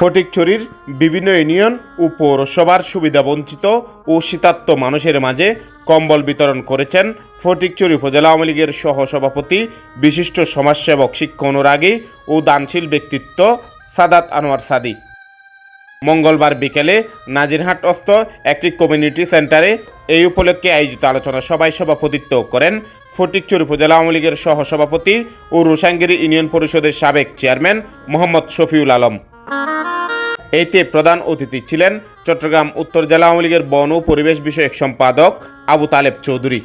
ফটিকছড়ির বিভিন্ন ইউনিয়ন ও পৌরসভার সুবিধাবঞ্চিত ও শীতার্ত মানুষের মাঝে কম্বল বিতরণ করেছেন ফটিকছড়ি উপজেলা আওয়ামী লীগের সহসভাপতি, বিশিষ্ট সমাজসেবক, শিক্ষা অনুরাগী ও দানশীল ব্যক্তিত্ব সাদাত আনোয়ার সাদি। মঙ্গলবার বিকেলে নাজিরহাট অস্ত একটি কমিউনিটি সেন্টারে এই উপলক্ষে আয়োজিত আলোচনা সভায় সভাপতিত্ব করেন ফটিকচুর উপজেলা আওয়ামী লীগের সহসভাপতি ও রুসাঙ্গিরি ইউনিয়ন পরিষদের সাবেক চেয়ারম্যান মোহাম্মদ শফিউল আলম। এতে প্রধান অতিথি ছিলেন চট্টগ্রাম উত্তর জেলা আওয়ামী লীগের বন ও পরিবেশ বিষয়ক সম্পাদক আবু তালেব চৌধুরী।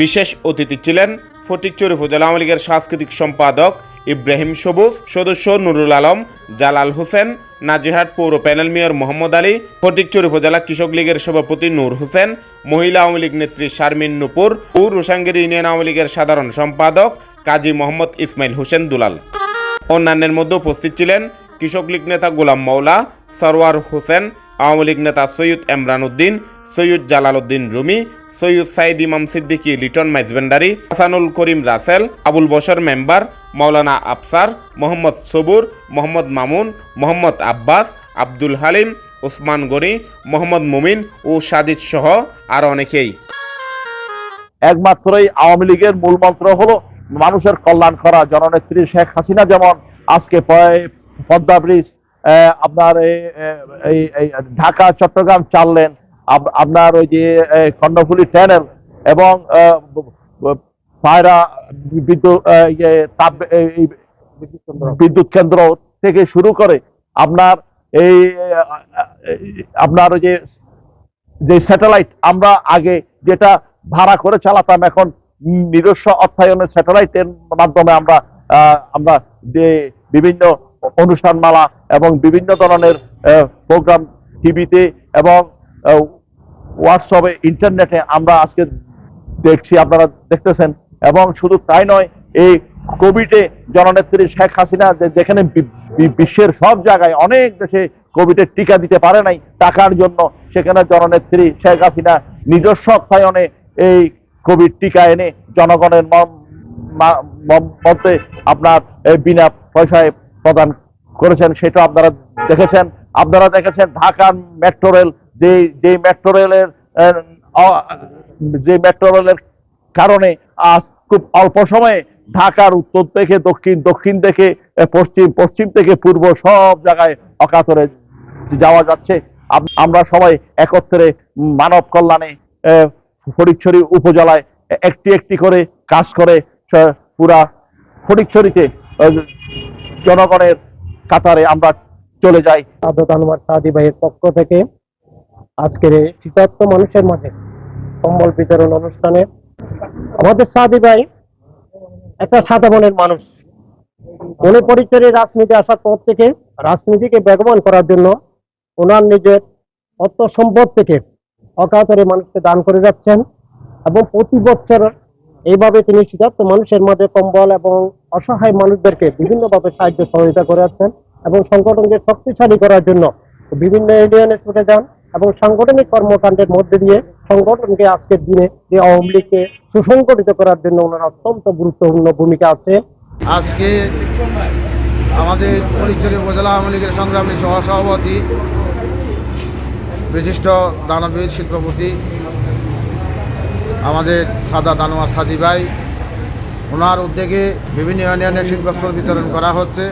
বিশেষ অতিথি ছিলেন ফটিকচুর উপজেলা আওয়ামী লীগের সাংস্কৃতিক সম্পাদক ইব্রাহিম সবুজ, সদস্য নুরুল আলম, জালাল হোসেন, নাজিরহাট পৌর প্যানেল মেয়র মোহাম্মদ আলী, ফটিকচুর উপজেলা কৃষক লীগের সভাপতি নূর হোসেন, মহিলা আওয়ামী লীগ নেত্রী শারমিন নুপুর ও রুসাঙ্গির ইউনিয়ন আওয়ামী লীগের সাধারণ সম্পাদক কাজী মোহাম্মদ ইসমাইল হোসেন দুলাল। অন্যান্যের মধ্যে উপস্থিত ছিলেন কৃষক লীগ নেতা গোলাম মাওলা, সরওয়ার হোসেন, আওয়ামী লীগ নেতা সৈয়দ এমরান উদ্দিন সৈয়দ জালাল উদ্দিন রুমি, সৈয়দ সাইদ ইমাম সিদ্দিকী, লিটন মাইজবেন্ডারি হাসানুল করিম রাসেল, আবুল বশর মেম্বার মৌলানা আফসার, মোহাম্মদ সবুর, মোহাম্মদ মামুন, মোহাম্মদ আব্বাস, আব্দুল হালিম, ওসমান গনি, মোহাম্মদ মুমিন ও সাজিদ সহ আর অনেকেই। একমাত্রই আওয়ামী লীগের মূল মন্ত্র হলো, মানুষের কল্যাণ করা। জননেত্রী শেখ হাসিনা যেমন আজকে পদ্মা ব্রিজ আপনার এই- ঢাকা চট্টগ্রাম চাললেন। আপ- আপনার ওই যে কর্ণফুলী ট্যানেল এবং পায়রা বিদ্যুৎ ইয়ে, তাপ বিদ্যুৎ কেন্দ্র থেকে শুরু করে আপনার এই আপনার ওই যে যে স্যাটেলাইট আমরা আগে যেটা ভাড়া করে চালাতাম এখন নিজস্ব অর্থায়নের স্যাটেলাইটের মাধ্যমে আমরা আমরা যে বিভিন্ন অনুষ্ঠানমালা এবং বিভিন্ন ধরনের প্রোগ্রাম টিভিতে এবং হোয়াটসঅ্যাপে ইন্টারনেটে আমরা আজকে দেখছি, আপনারা দেখতেছেন। এবং শুধু তাই নয়, এই কোভিডে জননেত্রী শেখ হাসিনা যেখানে বিশ্বের সব জায়গায় অনেক দেশে কোভিডের টিকা দিতে পারে নাই টাকার জন্য, সেখানে জননেত্রী শেখ হাসিনা নিজস্ব অর্থায়নে এই কোভিড টিকা এনে জনগণের মধ্যে আপনার বিনা পয়সায় প্রদান করেছেন, সেটা আপনারা দেখেছেন। আপনারা দেখেছেন ঢাকার মেট্রো রেল, যে যে মেট্রো রেলের যে মেট্রো রেলের কারণে আজ খুব অল্প সময়ে ঢাকার উত্তর থেকে, দক্ষিণ দক্ষিণ থেকে পশ্চিম পশ্চিম থেকে পূর্ব সব জায়গায় অকাতরে যাওয়া যাচ্ছে। আমরা সবাই একত্রে মানব কল্যাণে ফটিকছড়ি উপজেলায় একটি একটি করে কাজ করে পুরা ফটিকছড়িতে জনগণের কাতারে আমরা চলে যাই। আদত আনোয়ার সাদি ভাইয়ের পক্ষ থেকে আজকের শীতার্থ মানুষের মাঝে কম্বল বিতরণ অনুষ্ঠানে আমাদের সাদি ভাই একটা সাদা মনের মানুষ। উনি পরিচয়ে রাজনীতি আসার পর থেকে রাজনীতিকে বেগবান করার জন্য ওনার নিজের অর্থ সম্পদ থেকে অকাতরে মানুষকে দান করে যাচ্ছেন এবং প্রতি বছর এইভাবে তিনি শীতার্থ মানুষের মাঝে কম্বল এবং অসহায় মানুষদেরকে বিভিন্নভাবে সাহায্য সহযোগিতা করে যাচ্ছেন এবং সংগঠনকে শক্তিশালী করার জন্য বিভিন্ন ইউনিয়নে ছুটে যান এবং সাংগঠনিক কর্মকাণ্ডের মধ্যে দিয়ে সংগঠনকে আজকের দিনে যে আওয়ামী লীগকে সুসংগঠিত করার জন্য ওনার অত্যন্ত গুরুত্বপূর্ণ ভূমিকা আছে। আজকে আমাদের ফটিকছড়ি উপজেলা আওয়ামী লীগের সংগ্রামী সহসভাপতি, বিশিষ্ট দানবীর শিল্পপতি, আমাদের সাদা দানোয়ার সাদি ভাই ওনার উদ্যোগে বিভিন্ন ইউনিয়নে শীতবস্ত্র বিতরণ করা হচ্ছে।